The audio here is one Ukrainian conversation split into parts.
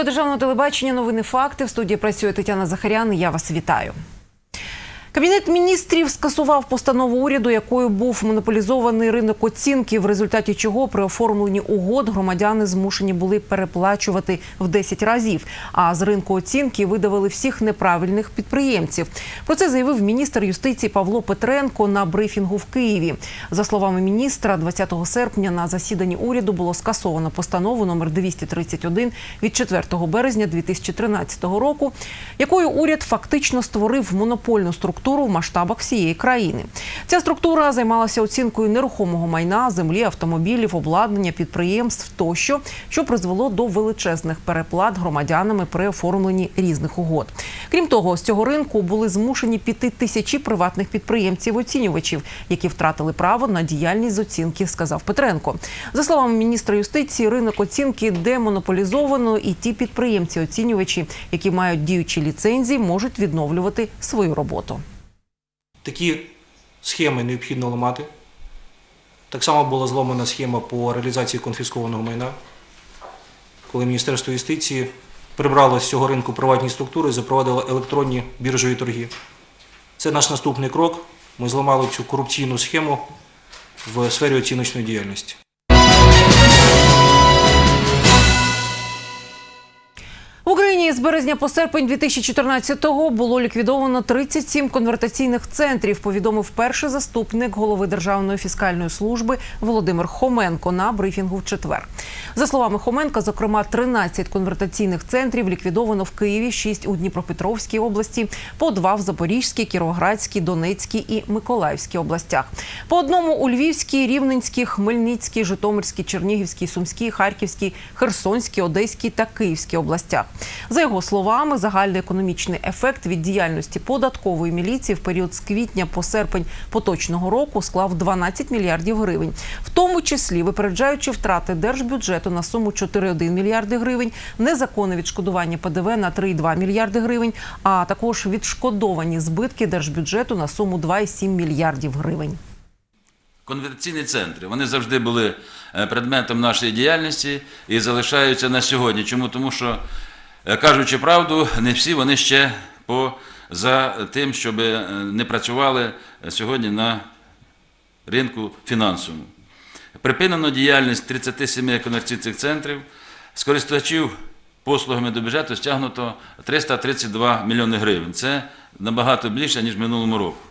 Одеського державного телебачення новини факти. В студії працює Тетяна Захарян. Я вас вітаю. Кабінет міністрів скасував постанову уряду, якою був монополізований ринок оцінки, в результаті чого при оформленні угод громадяни змушені були переплачувати в 10 разів. А з ринку оцінки видавили всіх неправильних підприємців. Про це заявив міністр юстиції Павло Петренко на брифінгу в Києві. За словами міністра, 20 серпня на засіданні уряду було скасовано постанову номер 231 від 4 березня 2013 року, якою уряд фактично створив монопольну структуру в масштабах всієї країни. Ця структура займалася оцінкою нерухомого майна, землі, автомобілів, обладнання, підприємств тощо, що призвело до величезних переплат громадянами при оформленні різних угод. Крім того, з цього ринку були змушені піти тисячі приватних підприємців-оцінювачів, які втратили право на діяльність з оцінки, сказав Петренко. За словами міністра юстиції, ринок оцінки демонополізовано, і ті підприємці-оцінювачі, які мають діючі ліцензії, можуть відновлювати свою роботу. Такі схеми необхідно ламати. Так само була зломана схема по реалізації конфіскованого майна, коли Міністерство юстиції прибрало з цього ринку приватні структури і запровадило електронні біржові торги. Це наш наступний крок. Ми зламали цю корупційну схему в сфері оціночної діяльності. Україні з березня по серпень 2014-го було ліквідовано 37 конвертаційних центрів. Повідомив перший заступник голови Державної фіскальної служби Володимир Хоменко на брифінгу в четвер. За словами Хоменка, зокрема, 13 конвертаційних центрів ліквідовано в Києві, 6 у Дніпропетровській області, по два в Запорізькій, Кіровоградській, Донецькій і Миколаївській областях. По одному у Львівській, Рівненській, Хмельницькій, Житомирській, Чернігівській, Сумській, Харківській, Херсонській, Одеській та Київській областях. За його словами, загальний економічний ефект від діяльності податкової міліції в період з квітня по серпень поточного року склав 12 мільярдів гривень, в тому числі випереджаючи втрати держбюджету на суму 4,1 мільярди гривень, незаконне відшкодування ПДВ на 3,2 мільярди гривень, а також відшкодовані збитки держбюджету на суму 2,7 мільярдів гривень. Конвертаційні центри вони завжди були е, предметом нашої діяльності і залишаються на сьогодні. Чому? Тому що, кажучи правду, не всі вони ще по, за тим, щоб е, не працювали сьогодні на ринку фінансовому. Припинено діяльність 37 конвертаційних центрів, з користувачів послугами до бюджету стягнуто 332 мільйони гривень. Це набагато більше, ніж минулому року.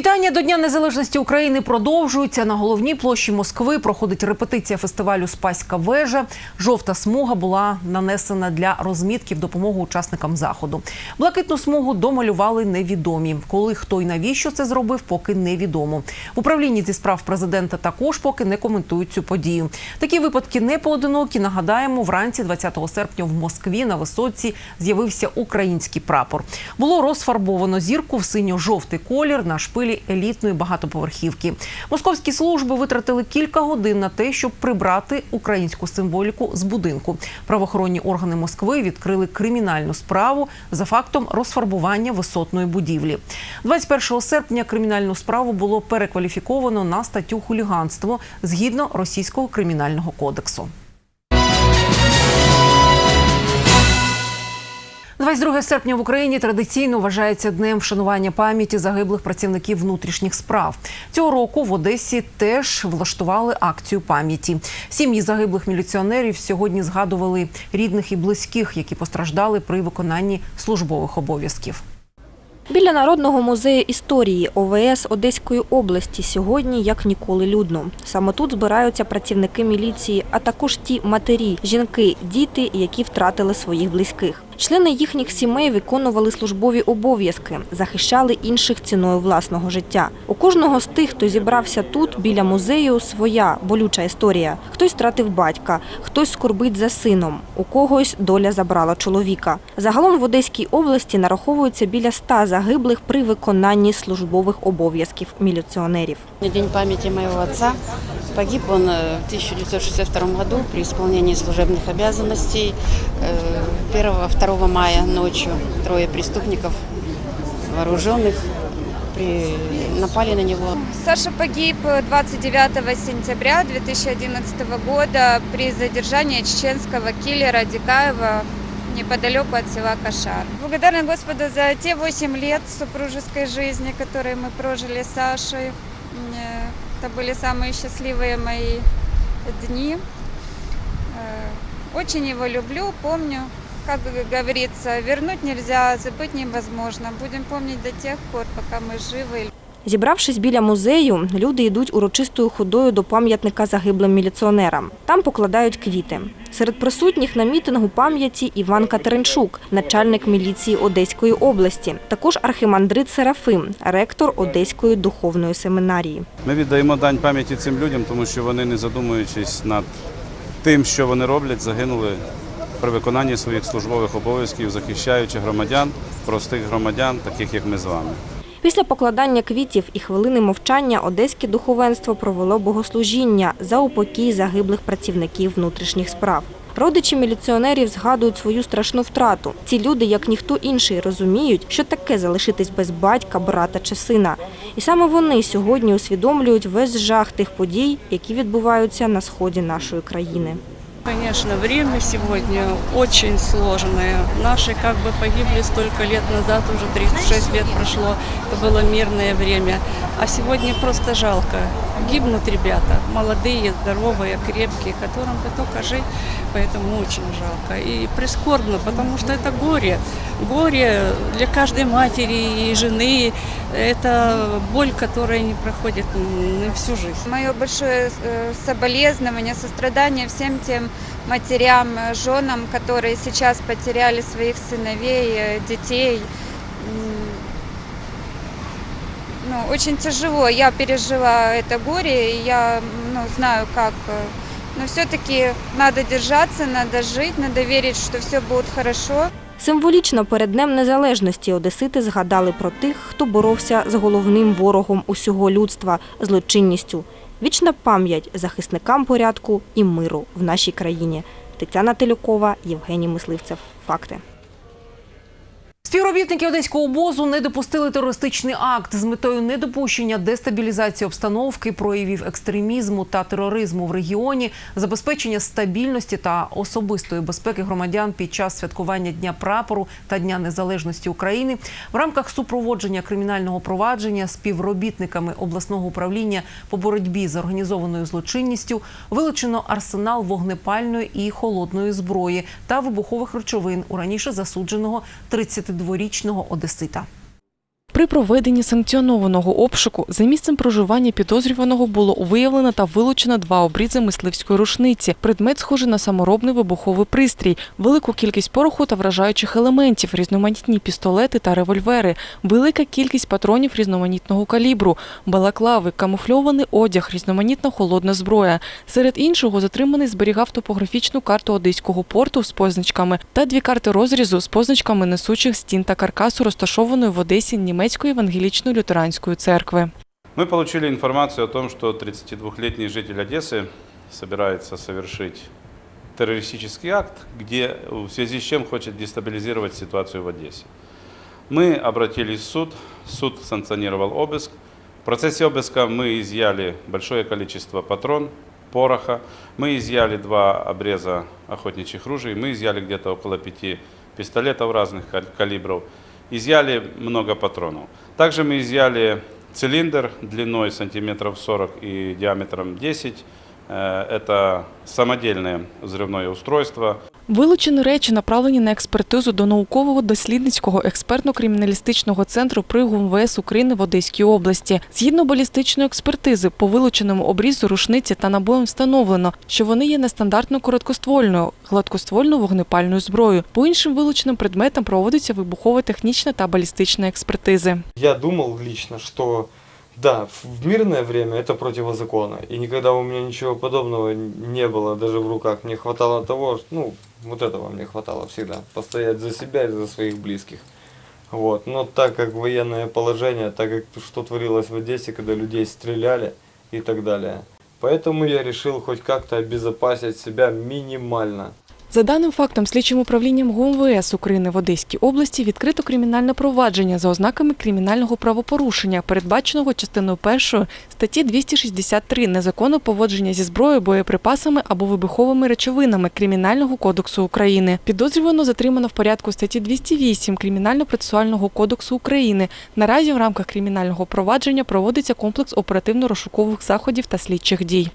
Вітання до Дня Незалежності України продовжуються. На головній площі Москви проходить репетиція фестивалю Спаська вежа. Жовта смуга була нанесена для розмітки в допомогу учасникам заходу. Блакитну смугу домалювали невідомі. Коли хто і навіщо це зробив, поки невідомо. В управлінні зі справ президента також поки не коментують цю подію. Такі випадки не поодинокі. Нагадаємо, вранці 20 серпня в Москві на висоці з'явився український прапор. Було розфарбовано зірку в синьо-жовтий колір на шпилі елітної багатоповерхівки. Московські служби витратили кілька годин на те, щоб прибрати українську символіку з будинку. Правоохоронні органи Москви відкрили кримінальну справу за фактом розфарбування висотної будівлі. 21 серпня кримінальну справу було перекваліфіковано на статтю хуліганство згідно російського кримінального кодексу. 22 серпня в Україні традиційно вважається днем вшанування пам'яті загиблих працівників внутрішніх справ. Цього року в Одесі теж влаштували акцію пам'яті. Сім'ї загиблих міліціонерів сьогодні згадували рідних і близьких, які постраждали при виконанні службових обов'язків. Біля Народного музею історії ОВС Одеської області сьогодні як ніколи людно. Саме тут збираються працівники міліції, а також ті матері, жінки, діти, які втратили своїх близьких. Члени їхніх сімей виконували службові обов'язки, захищали інших ціною власного життя. У кожного з тих, хто зібрався тут, біля музею, своя болюча історія. Хтось втратив батька, хтось скорбить за сином, у когось доля забрала чоловіка. Загалом в Одеській області нараховується біля ста загиблих при виконанні службових обов'язків міліціонерів. День памяти моего отца погиб он э, в 1962 году при исполнении служебных обязанностей. 1-2 мая ночью трое преступников вооруженных при... напали на него. Саша погиб 29 сентября 2011 года при задержании чеченского киллера Дикаева неподалеку от села Кашар. Благодарна Господу за те 8 лет супружеской жизни, которые мы прожили с Сашей. Э, Это были самые счастливые мои дни. Э, Очень его люблю, помню. Как говорится, вернуть нельзя, забыть невозможно. Будем помнить до тех пор, пока мы живы. Зібравшись біля музею, люди йдуть урочистою ходою до пам'ятника загиблим міліціонерам. Там покладають квіти. Серед присутніх на мітингу пам'яті Іван Катеринчук, начальник міліції Одеської області, також архимандрит Серафим, ректор Одеської духовної семінарії. Ми віддаємо дань пам'яті цим людям, тому що вони, не задумуючись над тим, що вони роблять, загинули при виконанні своїх службових обов'язків, захищаючи громадян, простих громадян, таких як ми з вами. Після покладання квітів і хвилини мовчання одеське духовенство провело богослужіння за упокій загиблих працівників внутрішніх справ. Родичі міліціонерів згадують свою страшну втрату. Ці люди, як ніхто інший, розуміють, що таке залишитись без батька, брата чи сина. І саме вони сьогодні усвідомлюють весь жах тих подій, які відбуваються на сході нашої країни. Конечно, время сегодня очень сложное. Наши как бы погибли столько лет назад, уже 36 лет прошло, это было мирное время. А сегодня просто жалко. Гибнут ребята, молодые, здоровые, крепкие, которым бы только жить, поэтому очень жалко. И прискорбно, потому что это горе. Горе для каждой матери и жены. Это боль, которая не проходит всю жизнь. Мое большое э, соболезнование, сострадание всем тем матерям, э, женам, которые сейчас потеряли своих сыновей, э, детей. Ну, очень тяжело. Я пережила это горе, и я ну, знаю, как. э, Но все-таки надо держаться, надо жить, надо верить, что все будет хорошо. Символічно перед Днем Незалежності одесити згадали про тих, хто боровся з головним ворогом усього людства – злочинністю. Вічна пам'ять захисникам порядку і миру в нашій країні. Тетяна Телюкова, Євгеній Мисливцев. Факти. Співробітники одеського обозу не допустили терористичний акт з метою недопущення дестабілізації обстановки, проявів екстремізму та тероризму в регіоні, забезпечення стабільності та особистої безпеки громадян під час святкування Дня прапору та Дня Незалежності України. В рамках супроводження кримінального провадження співробітниками обласного управління по боротьбі з організованою злочинністю вилучено арсенал вогнепальної і холодної зброї та вибухових речовин у раніше засудженого 32-річного одесита. При проведенні санкціонованого обшуку за місцем проживання підозрюваного було виявлено та вилучено два обрізи мисливської рушниці, предмет схожий на саморобний вибуховий пристрій, велику кількість пороху та вражаючих елементів, різноманітні пістолети та револьвери, велика кількість патронів різноманітного калібру, балаклави, камуфльований одяг, різноманітна холодна зброя. Серед іншого затриманий зберігав топографічну карту одеського порту з позначками та дві карти розрізу з позначками несучих стін та каркасу, розташованої в Одесі німецької евангелічної лютеранської церкви. Мы получили информацию о том, что 32-летний житель Одессы собирается совершить террористический акт, где в связи с чем хочет дестабилизировать ситуацию в Одессе. Мы обратились в суд, суд санкционировал обыск. В процессе обыска мы изъяли большое количество патрон, пороха, мы изъяли два обреза охотничьих ружей, мы изъяли где-то около пяти пистолетов разных кал- калибров, изъяли много патронов. Также мы изъяли цилиндр длиной сантиметров 40 и диаметром 10. Э, Это самодельное взрывное устройство. Вилучені речі направлені на експертизу до наукового дослідницького експертно-криміналістичного центру при ГУМВС України в Одеській області. Згідно балістичної експертизи, по вилученому обрізу рушниці та набоям встановлено, що вони є нестандартно короткоствольною, гладкоствольною вогнепальною зброєю. По іншим вилученим предметам проводиться вибухово-технічна та балістична експертизи. Я думал лично, что да, в мирное время это противозаконно. И никогда у меня ничего подобного не было, даже в руках. Мне хватало того, ну, вот этого мне хватало всегда. Постоять за себя и за своих близких. Вот. Но так как военное положение, так как что творилось в Одессе, когда людей стреляли и так далее. Поэтому я решил хоть как-то обезопасить себя минимально. За даним фактом, слідчим управлінням ГУМВС України в Одеській області відкрито кримінальне провадження за ознаками кримінального правопорушення, передбаченого частиною першої статті 263 незаконне поводження зі зброєю, боєприпасами або вибуховими речовинами Кримінального кодексу України. Підозрювано затримано в порядку статті 208 Кримінально-процесуального кодексу України. Наразі в рамках кримінального провадження проводиться комплекс оперативно-розшукових заходів та слідчих дій.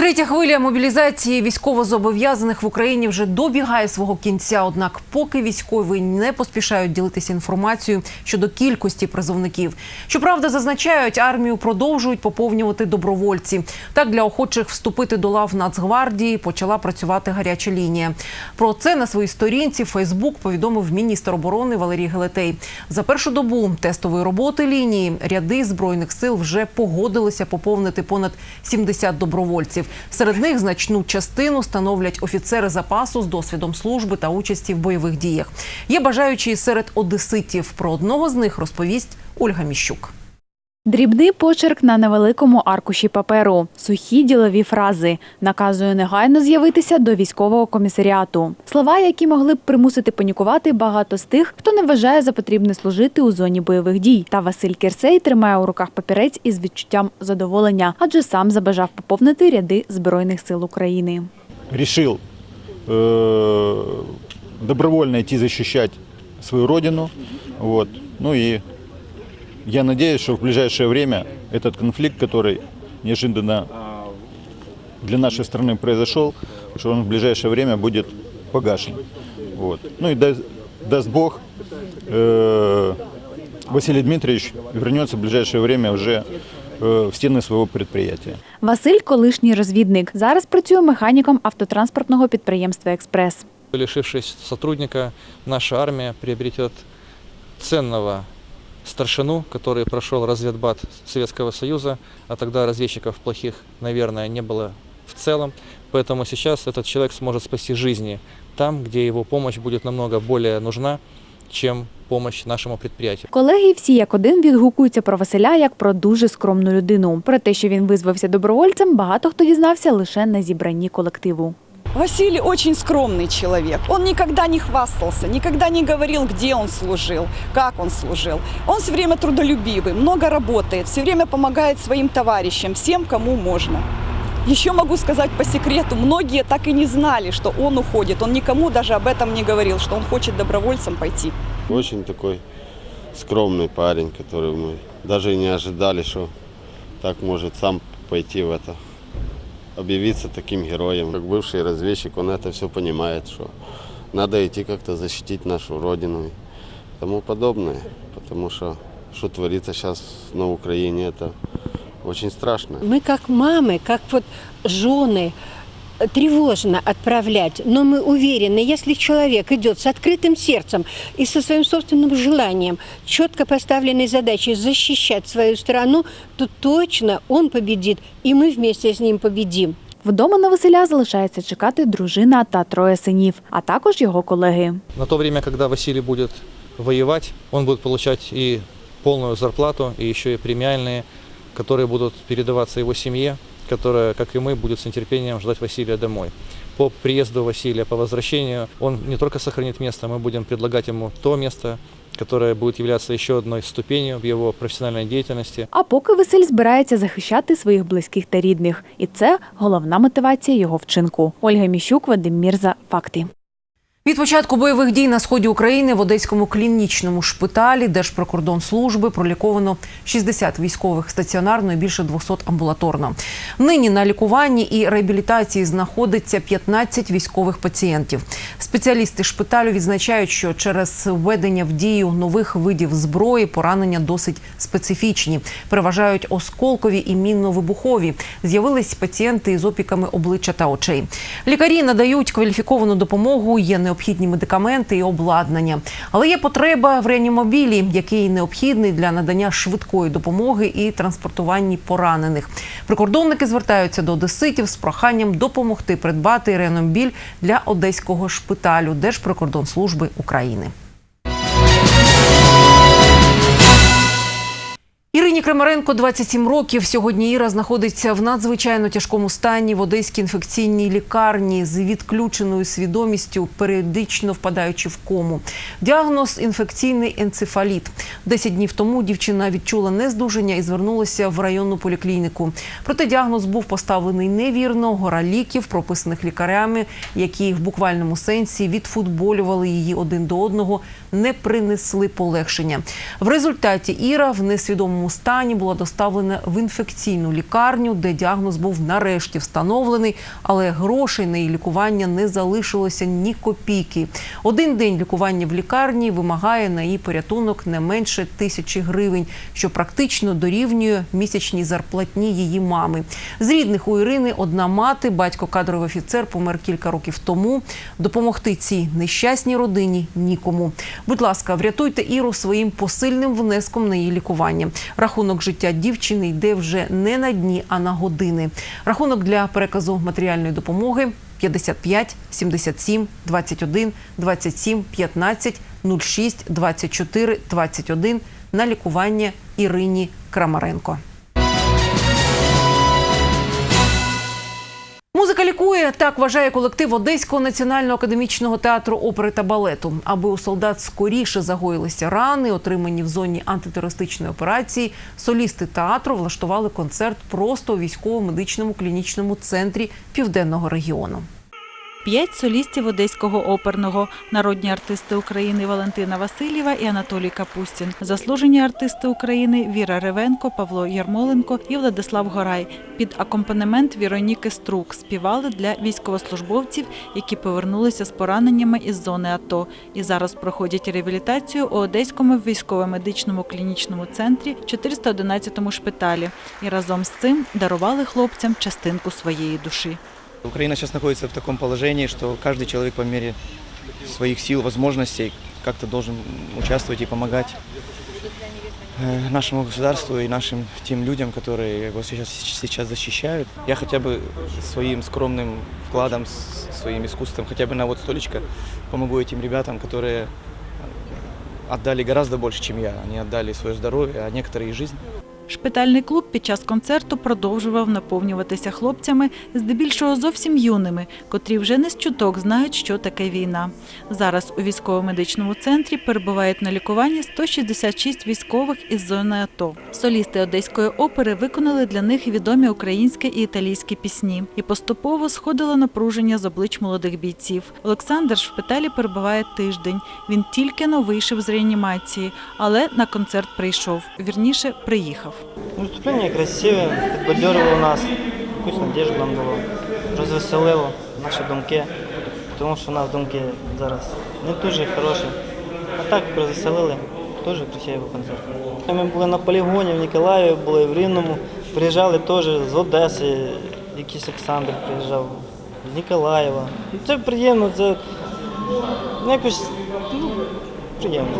Третя хвиля мобілізації військовозобов'язаних в Україні вже добігає свого кінця. Однак, поки військові не поспішають ділитися інформацією щодо кількості призовників. Щоправда, зазначають, армію продовжують поповнювати добровольці. Так для охочих вступити до лав Нацгвардії почала працювати гаряча лінія. Про це на своїй сторінці Фейсбук повідомив міністр оборони Валерій Гелетей. За першу добу тестової роботи лінії ряди збройних сил вже погодилися поповнити понад 70 добровольців. Серед них значну частину становлять офіцери запасу з досвідом служби та участі в бойових діях. Є бажаючі серед одеситів. Про одного з них розповість Ольга Міщук. Дрібний почерк на невеликому аркуші паперу, сухі ділові фрази. Наказує негайно з'явитися до військового комісаріату. Слова, які могли б примусити панікувати багато з тих, хто не вважає за потрібне служити у зоні бойових дій. Та Василь Кірсей тримає у руках папірець із відчуттям задоволення, адже сам забажав поповнити ряди збройних сил України. решил э, добровольно идти защищать свою родину. Вот. Ну и я надеюсь, что в ближайшее время этот конфликт, который неожиданно для нашей страны произошел, что он в ближайшее время будет погашен. Вот. Ну и даст, даст Бог, э, Василий Дмитриевич вернется в ближайшее время уже э, в стены своего предприятия. Василь колишній розвідник. Зараз працює механіком автотранспортного підприємства Експрес. Лишившись сотрудника, наша армия приобретет ценного старшину, который прошел разведбат Советского Союза, а тогда разведчиков плохих, наверное, не было в целом. Поэтому сейчас этот человек сможет спасти жизни там, где его помощь будет намного более нужна, чем помощь нашему предприятию. Колеги всі як один відгукуються про Василя як про дуже скромну людину. Про те, що він визвався добровольцем, багато хто дізнався лише на зібранні колективу. Василий очень скромный человек. Он никогда не хвастался, никогда не говорил, где он служил, как он служил. Он все время трудолюбивый, много работает, все время помогает своим товарищам, всем, кому можно. Еще могу сказать по секрету, многие так и не знали, что он уходит. Он никому даже об этом не говорил, что он хочет добровольцем пойти. Очень такой скромный парень, который мы даже не ожидали, что так может сам пойти в это, объявиться таким героем. Как бывший разведчик, он это все понимает, что надо идти как-то защитить нашу родину и тому подобное. Потому что что творится сейчас на Украине, это очень страшно. Мы как мамы, как вот жены, э, тревожно отправлять, но мы уверены, если человек идет с открытым сердцем и со своим собственным желанием, четко поставленной задачей защищать свою страну, то точно он победит, и мы вместе с ним победим. Вдома на Василя залишається чекати дружина та троє синів, а також його колеги. На то время, когда Василий будет воевать, он будет получать и полную зарплату, и еще и премиальные, которые будут передаваться его семье, которая, как и мы, будет с нетерпением ждать Василия домой. По приезду Василия, по возвращению, он не только сохранит место, мы будем предлагать ему то место, которая будет являться еще одной ступенью в его профессиональной деятельности. А поки Василь збирається захищати своїх близьких та рідних, і це головна мотивація його вчинку. Ольга Міщук, Вадим Мірза. Факти. Від початку бойових дій на сході України в Одеському клінічному шпиталі Держприкордонслужби проліковано 60 військових стаціонарно і більше 200 амбулаторно. Нині на лікуванні і реабілітації знаходиться 15 військових пацієнтів. Спеціалісти шпиталю відзначають, що через введення в дію нових видів зброї поранення досить специфічні. Переважають осколкові і мінно-вибухові. З'явились пацієнти із опіками обличчя та очей. Лікарі надають кваліфіковану допомогу. Є необхідні медикаменти і обладнання. Але є потреба в реанімобілі, який необхідний для надання швидкої допомоги і транспортуванні поранених. Прикордонники звертаються до одеситів з проханням допомогти придбати реанімобіль для одеського шпиталю Держприкордонслужби України. Ірині Крамаренко 27 років. Сьогодні Іра знаходиться в надзвичайно тяжкому стані в Одеській інфекційній лікарні з відключеною свідомістю, періодично впадаючи в кому. Діагноз інфекційний енцефаліт. Десять днів тому дівчина відчула нездужання і звернулася в районну поліклініку. Проте діагноз був поставлений невірно. Гора ліків, прописаних лікарями, які в буквальному сенсі відфутболювали її один до одного, не принесли полегшення. В результаті Іра в несвідомому стані була доставлена в інфекційну лікарню, де діагноз був нарешті встановлений, але грошей на її лікування не залишилося ні копійки. Один день лікування в лікарні вимагає на її порятунок не менше тисячі гривень, що практично дорівнює місячній зарплатні її мами. З рідних у Ірини одна мати, батько кадровий офіцер, помер кілька років тому. Допомогти цій нещасній родині нікому. Будь ласка, врятуйте Іру своїм посильним внеском на її лікування. Рахунок життя дівчини йде вже не на дні, а на години. Рахунок для переказу матеріальної допомоги 55 77 21 27 15 06 24 21 на лікування Ірині Крамаренко. Так вважає колектив Одеського національного академічного театру опери та балету. Аби у солдат скоріше загоїлися рани, отримані в зоні антитерористичної операції. Солісти театру влаштували концерт просто у військово-медичному клінічному центрі південного регіону. П'ять солістів Одеського оперного, народні артисти України Валентина Васильєва і Анатолій Капустін, заслужені артисти України Віра Ревенко, Павло Ярмоленко і Владислав Горай. Під акомпанемент Віроніки Струк співали для військовослужбовців, які повернулися з пораненнями із зони АТО і зараз проходять реабілітацію у Одеському військово-медичному клінічному центрі 411-му шпиталі і разом з цим дарували хлопцям частинку своєї душі. Украина сейчас находится в таком положении, что каждый человек по мере своих сил, возможностей как-то должен участвовать и помогать э, нашему государству и нашим тем людям, которые его сейчас, сейчас защищают. Я хотя бы своим скромным вкладом, своим искусством, хотя бы на вот столечко помогу этим ребятам, которые отдали гораздо больше, чем я. Они отдали свое здоровье, а некоторые и жизнь. Шпитальний клуб під час концерту продовжував наповнюватися хлопцями, здебільшого зовсім юними, котрі вже не з чуток знають, що таке війна. Зараз у військово-медичному центрі перебувають на лікуванні 166 військових із зони АТО. Солісти одеської опери виконали для них відомі українські і італійські пісні. І поступово сходило напруження з облич молодих бійців. Олександр в шпиталі перебуває тиждень. Він тільки но вийшов з реанімації, але на концерт прийшов. Вірніше, приїхав. Выступление красиве, підбадьорило нас, якусь надіжду нам дало, розвеселило наші думки, тому що у нас думки зараз не дуже хороші. А так розвеселили, дуже красивий концерт. Ми були на полігоні в Ніколаєві, були в Рівному, приїжджали теж з Одеси, якийсь Олександр приїжджав, з Ніколаєва. Це приємно, це ну, якось ну, приємно.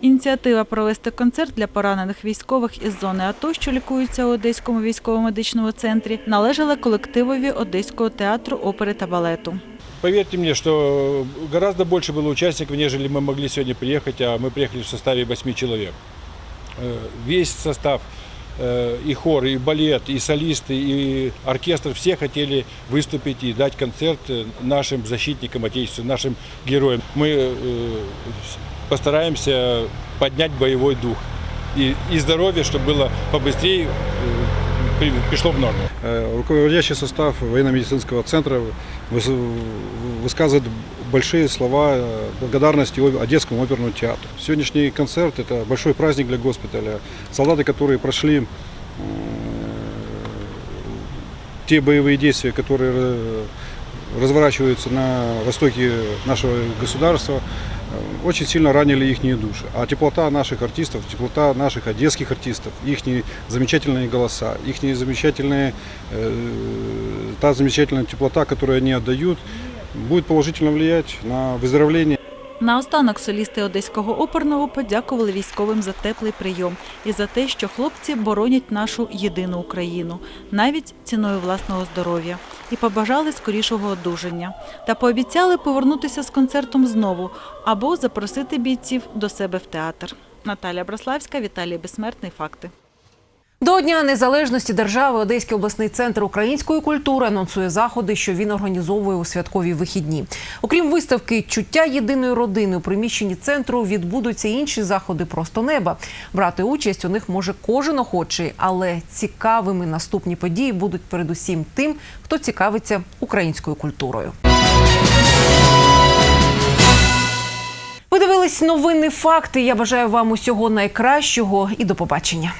Ініціатива провести концерт для поранених військових із зони АТО, що лікуються у Одеському військово-медичному центрі, належала колективові Одеського театру опери та балету. Поверьте мне, что гораздо больше было участников, нежели мы могли сегодня приехать, а мы приехали в составе восьми человек. Э, Весь состав, э, и хор, и балет, и солисты, и оркестр, все хотели выступить и дать концерт э, нашим защитникам Отечества, нашим героям. Мы э, постараемся поднять боевой дух и, и здоровье, чтобы было побыстрее, э, при- пришло в норму. Э, Руководящий состав военно-медицинского центра выс- высказывает большие слова э, благодарности Одесскому оперному театру. Сегодняшний концерт – это большой праздник для госпиталя. Солдаты, которые прошли те боевые действия, которые разворачиваются на востоке нашего государства, очень сильно ранили их души. А теплота наших артистов, теплота наших одесских артистов, их замечательные голоса, их замечательные, э, та замечательная теплота, которую они отдают, будет положительно влиять на выздоровление. Наостанок солісти Одеського оперного подякували військовим за теплий прийом і за те, що хлопці боронять нашу єдину Україну, навіть ціною власного здоров'я, і побажали скорішого одужання. Та пообіцяли повернутися з концертом знову або запросити бійців до себе в театр. Наталя Браславська, Віталій Безсмертний. Факти. До Дня Незалежності держави Одеський обласний центр української культури анонсує заходи, що він організовує у святкові вихідні. Окрім виставки Чуття єдиної родини у приміщенні центру відбудуться інші заходи просто неба. Брати участь у них може кожен охочий, але цікавими наступні події будуть передусім тим, хто цікавиться українською культурою. Ви дивились новини факти. Я бажаю вам усього найкращого і до побачення.